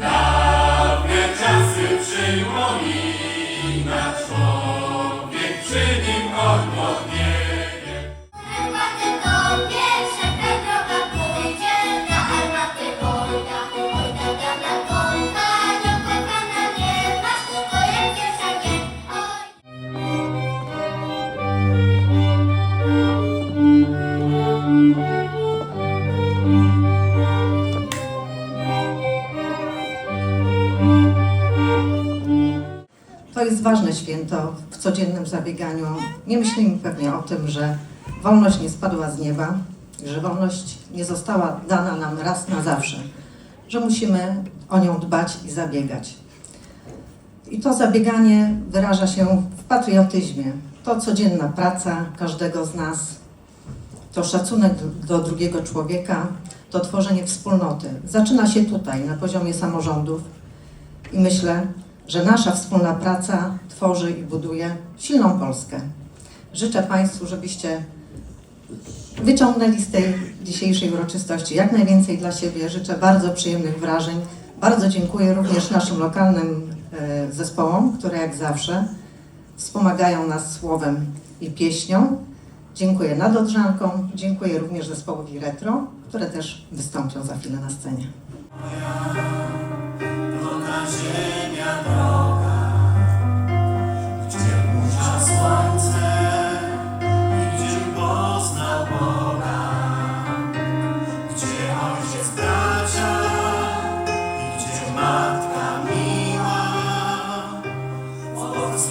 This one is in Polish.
Dawne czasy przypomina człowiek, przy nim odmłodnieje. To jest ważne święto w codziennym zabieganiu. Nie myślimy pewnie o tym, że wolność nie spadła z nieba, że wolność nie została dana nam raz na zawsze, że musimy o nią dbać i zabiegać. I to zabieganie wyraża się w patriotyzmie. To codzienna praca każdego z nas, to szacunek do drugiego człowieka, to tworzenie wspólnoty. Zaczyna się tutaj, na poziomie samorządów, i myślę, że nasza wspólna praca tworzy i buduje silną Polskę. Życzę Państwu, żebyście wyciągnęli z tej dzisiejszej uroczystości jak najwięcej dla siebie. Życzę bardzo przyjemnych wrażeń. Bardzo dziękuję również naszym lokalnym e, zespołom, które jak zawsze wspomagają nas słowem i pieśnią. Dziękuję nadodrzankom, dziękuję również zespołowi Retro, które też wystąpią za chwilę na scenie.